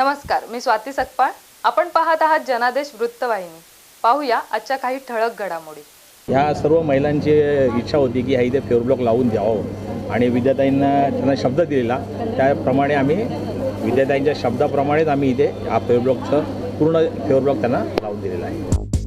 नमस्कार मी स्वाती सकपाळ. आपण पाहत आहात जनादेश वृत्तवाहिनी. पाहूया आजच्या काही ठळक घडामोडी. ह्या सर्व महिलांची इच्छा होती की ह्या इथे फेअरब्लॉक लावून द्यावं. आणि विद्याताईंना त्यांना शब्द दिलेला. त्याप्रमाणे आम्ही विद्याताईंच्या शब्दाप्रमाणेच आम्ही इथे हा फेअरब्लॉकचं पूर्ण फेवर ब्लॉक त्यांना लावून दिलेला आहे.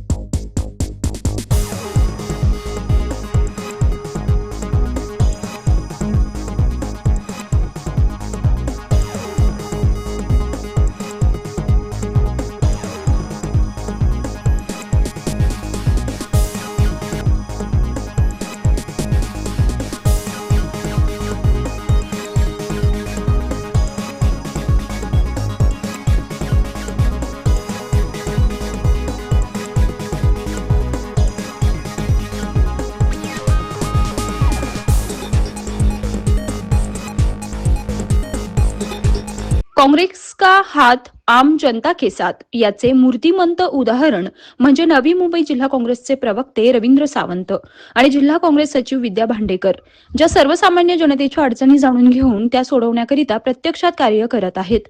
काँग्रेस का हात आम जनता के साथ याचे मूर्तिमंत उदाहरण म्हणजे नवी मुंबई जिल्हा काँग्रेसचे प्रवक्ते रवींद्र सावंत आणि जिल्हा काँग्रेस सचिव विद्या भांडेकर ज्या सर्वसामान्य जनतेच्या अडचणी जाणून घेऊन त्या सोडवण्याकरिता प्रत्यक्षात कार्य करत आहेत.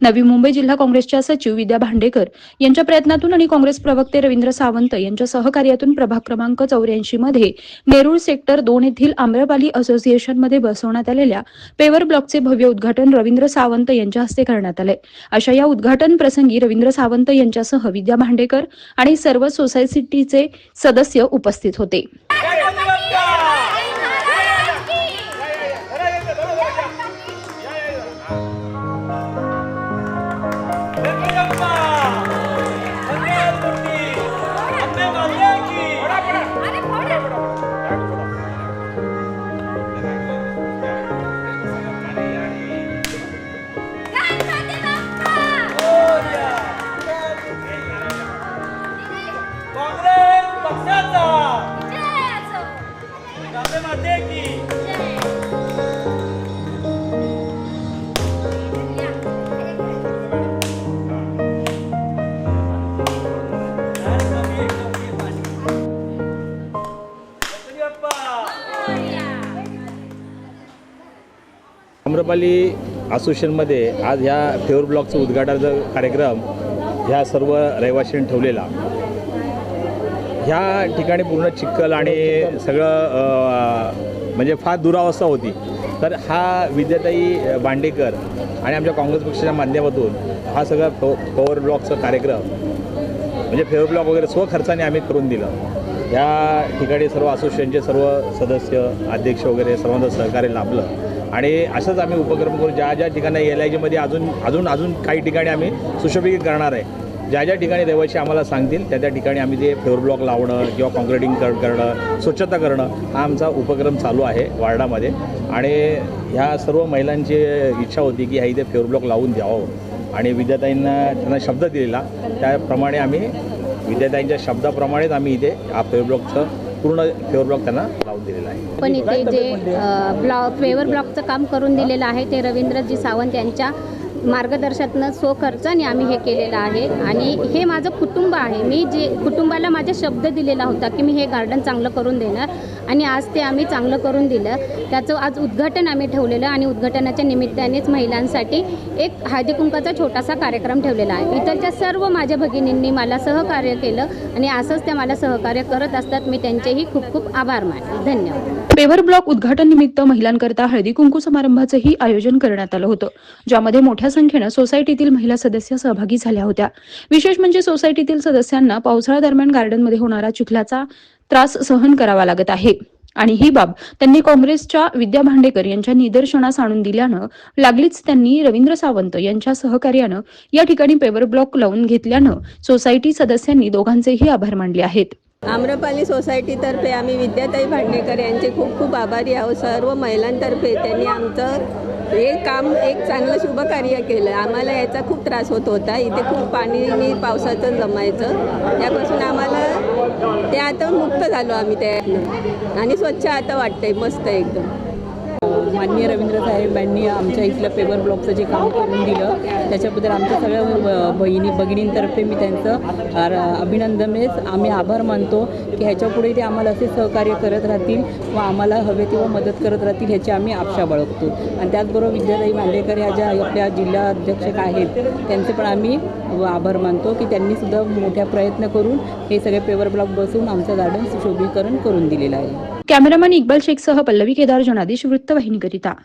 नवी मुंबई जिल्हा काँग्रेसच्या सचिव विद्या भांडेकर यांच्या प्रयत्नातून आणि काँग्रेस प्रवक्ते रवींद्र सावंत यांच्या सहकार्यातून प्रभाग क्रमांक चौऱ्याऐंशी मध्ये नेरूळ सेक्टर दोन येथील आम्रपाली असोसिएशनमध्ये बसवण्यात आलेल्या पेवर ब्लॉकचे भव्य उद्घाटन रवींद्र सावंत यांच्या हस्ते करण्यात आले. अशा या उद्घाटन प्रसंगी रवींद्र सावंत यांच्यासह विद्या भांडेकर आणि सर्व सोसायटीचे सदस्य उपस्थित होते. पक्षाचा. गांधी माते की? आम्रपाली असोसिएशनमध्ये आज ह्या फेवर ब्लॉकचं उद्घाटनाचा कार्यक्रम ह्या सर्व रहिवाशांनी ठेवलेला. ह्या ठिकाणी पूर्ण चिखल आणि सगळं म्हणजे फार दुरावस्था होती. तर हा विद्याताई बांडेकर आणि आमच्या काँग्रेस पक्षाच्या माध्यमातून हा सगळा पो पॉवर ब्लॉकचा कार्यक्रम म्हणजे फेवर ब्लॉक वगैरे स्वखर्चाने आम्ही करून दिलं. या ठिकाणी सर्व असोसिएशनचे सर्व सदस्य अध्यक्ष वगैरे सर्वांचं सहकार्य लाभलं. आणि असंच आम्ही उपक्रम करू ज्या ज्या ठिकाणी एल आय जीमध्ये अजून अजून अजून काही ठिकाणी आम्ही सुशोभित करणार आहे ज्या ज्या ठिकाणी रहिवाशी आम्हाला सांगतील त्या त्या ठिकाणी आम्ही ते फ्लोर ब्लॉक लावणं किंवा कॉन्क्रिटिंग कर करणं स्वच्छता करणं हा आमचा उपक्रम चालू आहे वार्डामध्ये. आणि ह्या सर्व महिलांची इच्छा होती की ह्या इथे फ्लोर ब्लॉक लावून द्यावं. आणि विद्याताईंना त्यांना शब्द दिलेला त्याप्रमाणे आम्ही विद्याताईंच्या शब्दाप्रमाणेच आम्ही इथे हा फ्लोर ब्लॉकचं पूर्ण फेवर ब्लॉक त्यांना लावून दिलेला आहे. पण इथे जे ब्लॉक फ्लेवर ब्लॉकचं काम करून दिलेलं आहे ते रवींद्रजी सावंत यांच्या मार्गदर्शनातनं स्वखर्चाने आम्ही हे केलेलं आहे. आणि हे माझं कुटुंब आहे. मी जे कुटुंबाला माझे शब्द दिलेला होता की मी हे गार्डन चांगलं करून देणार आणि आज ते आम्ही चांगलं करून दिलं. त्याचं आज उद्घाटन आम्ही ठेवलेलं आणि उद्घाटनाच्या निमित्तानेच महिलांसाठी एक हळदीकुंकाचा छोटासा कार्यक्रम ठेवलेला आहे. इतरच्या सर्व माझ्या भगिनींनी मला सहकार्य केलं आणि असंच त्या मला सहकार्य करत असतात. मी त्यांचेही खूप खूप आभार मानले धन्यवाद. पेवर ब्लॉक उद्घाटन निमित्त महिलांकरता हळदी कुंकू समारंभाचंही आयोजन करण्यात आलं होतं ज्यामध्ये मोठ्या संख्येनं सोसायटीतील महिला सदस्य सहभागी झाल्या होत्या. विशेष म्हणजे सोसायटीतील सदस्यांना पावसाळा दरम्यान गार्डनमध्ये होणारा चिखलाचा त्रास सहन करावा लागत आहे. आणि ही बाब त्यांनी काँग्रेसच्या विद्या भांडेकर यांच्या निदर्शनास आणून दिल्यानं लागलीच त्यांनी रवींद्र सावंत यांच्या सहकार्यानं या ठिकाणी पेवर ब्लॉक लावून घेतल्यानं सोसायटी सदस्यांनी दोघांचेही आभार मानले आहेत. आम्रपाली सोसायटीतर्फे आम्ही विद्याताई भांडेकर यांचे खूप खूप आभारी आहोत. सर्व महिलांतर्फे त्यांनी आमचं हे काम एक चांगलं शुभ कार्य केलं. आम्हाला याचा खूप त्रास होत होता. इथे खूप पाणी पावसाचं जमायचं. त्यापासून आम्हाला ते आता मुक्त झालो आम्ही त्यातनं आणि स्वच्छ आता वाटतंय. मस्त एकदम. माननीय रवींद्र साहेबांनी आमच्या इथलं पेपर ब्लॉकचं जे काम करून दिलं त्याच्याबद्दल आमच्या सगळ्या बहिणी भगिनींतर्फे मी त्यांचं आर- अभिनंदनेच आम्ही आभार मानतो की ह्याच्यापुढे ते आम्हाला असे सहकार्य करत राहतील व आम्हाला हवे तेव्हा मदत करत राहतील ह्याची आम्ही आशा बाळगतो. आणि त्याचबरोबर विद्याताई मांडेकर ह्या ज्या आपल्या जिल्हा अध्यक्षक आहेत त्यांचे पण आम्ही आभार मानतो की त्यांनी सुद्धा मोठ्या प्रयत्न करून हे सगळे पेवर ब्लॉक बसून आमचं गार्डन सुशोभीकरण करून दिलेलं आहे. कॅमेरामॅन इक्बाल शेखसह पल्लवी केदार जनादेश 一个地带。